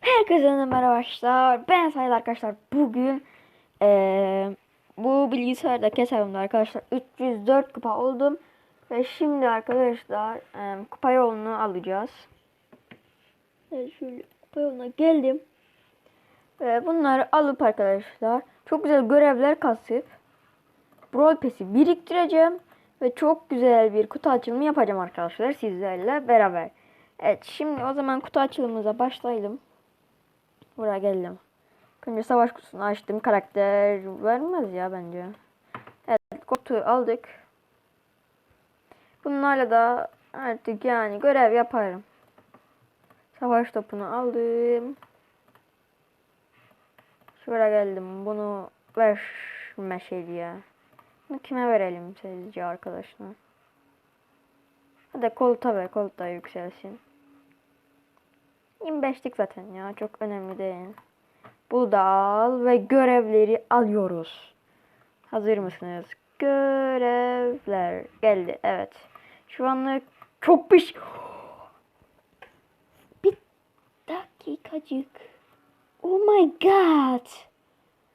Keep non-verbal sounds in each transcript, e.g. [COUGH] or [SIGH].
Herkese merhaba arkadaşlar. Ben Sayın arkadaşlar. Bugün eee, bu bilgisayarda hesabımda arkadaşlar 304 kupa oldum. Ve şimdi arkadaşlar eee, kupa yolunu alacağız. Evet, şöyle kupa yoluna geldim. Ve bunları alıp arkadaşlar çok güzel görevler kasıp Brawl Pass'i biriktireceğim. Ve çok güzel bir kutu açılımı yapacağım arkadaşlar sizlerle beraber. Evet şimdi o zaman kutu açılımımıza başlayalım. Buraya geldim. Önce savaş kutusunu açtım. Karakter vermez ya bence. Evet kutu aldık. Bunlarla da artık yani görev yaparım. Savaş topunu aldım. Şuraya geldim. Bunu ver meşeli ya. Bunu kime verelim sizce arkadaşlar? Hadi koltuğa ver. Koltuğa yükselsin. 25'lik zaten ya. Çok önemli değil. Bunu da al ve görevleri alıyoruz. Hazır mısınız? Görevler geldi. Evet. Şu anlık çok piş. [GASPS] Bir dakikacık. Oh my god.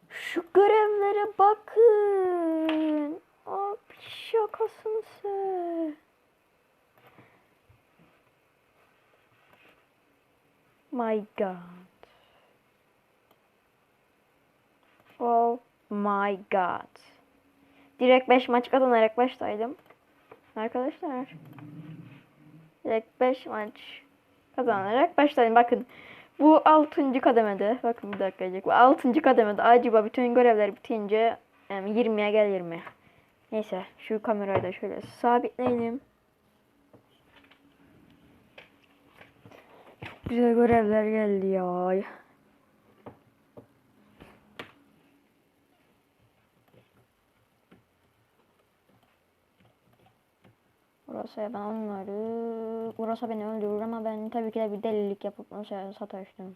Şu görevlere bakın. Abi şakasın sen. My god. Oh my god. Direkt 5 maç kazanarak başlaydım. Arkadaşlar. Direkt 5 maç kazanarak başlaydım. Bakın bu 6. kademede. Bakın bir dakika gelecek. Bu 6. kademede acaba bütün görevler bitince em, 20'ye gel 20. Neyse şu kamerayı da şöyle sabitleyelim. Güzel görevler geldi ya. Burası ben onları... Burası beni öldürür ama ben tabii ki de bir delilik yapıp onu sa- sataştım.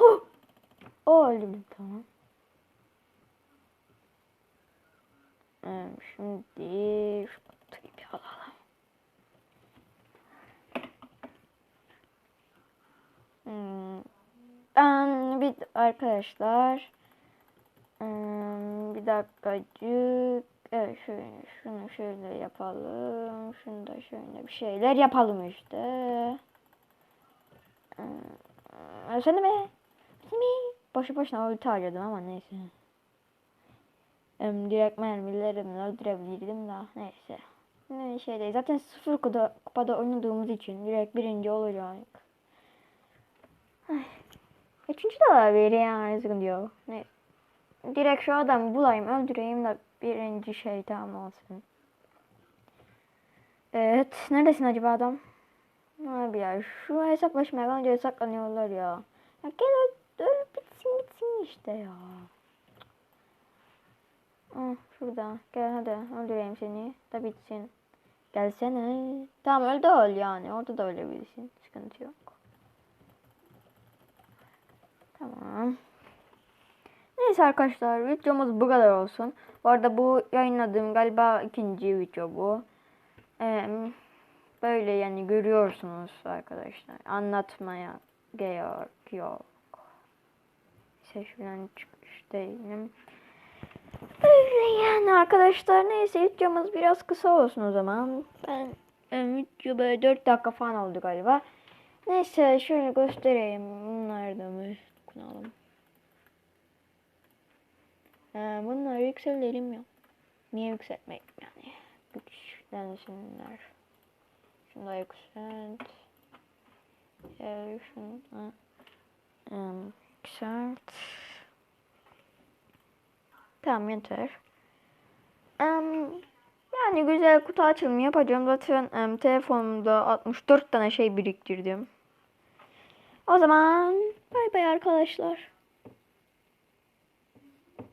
Oh! O öldürdüm tamam. Şimdi şu kutuyu bir alalım. Hmm, Ben bir arkadaşlar hmm, bir dakikacık evet şöyle şunu şöyle yapalım şunu da şöyle bir şeyler yapalım işte sen de mi? Sen mi? Boşu boşuna ulti harcadım ama neyse direkt mermilerimle öldürebilirdim da neyse ne şey değil zaten sıfır kupada, kupada oynadığımız için direkt birinci olacak Ay. Üçüncü de olabilir yani sıkıntı yok. Ne? Direkt şu adamı bulayım öldüreyim de birinci şey tamam olsun. Evet. Neredesin acaba adam? Abi ya şu hesaplaşmaya kalınca saklanıyorlar ya. Ya gel öl bitsin bitsin işte ya. Ah, şurada. Gel hadi öldüreyim seni. Da bitsin. Gelsene. Tamam öl de öl yani. Orada da ölebilirsin. Sıkıntı yok. Tamam. Neyse arkadaşlar videomuz bu kadar olsun. Bu arada bu yayınladığım galiba ikinci video bu. Ee, böyle yani görüyorsunuz arkadaşlar. Anlatmaya gerek yok. Seçmeden çıkmış değilim. Öyle yani arkadaşlar. Neyse videomuz biraz kısa olsun o zaman. Ben video böyle 4 dakika falan oldu galiba. Neyse şöyle göstereyim. Bunlar da mı? Dokunalım. Ee, bunları yükseltelim ya. Niye yükseltmek yani? Güçlensinler. Şunu da yükselt. Ee, şunu yükselt. Tamam yeter. Um, yani güzel kutu açılımı yapacağım. Zaten um, telefonumda 64 tane şey biriktirdim. O zaman bay bay arkadaşlar.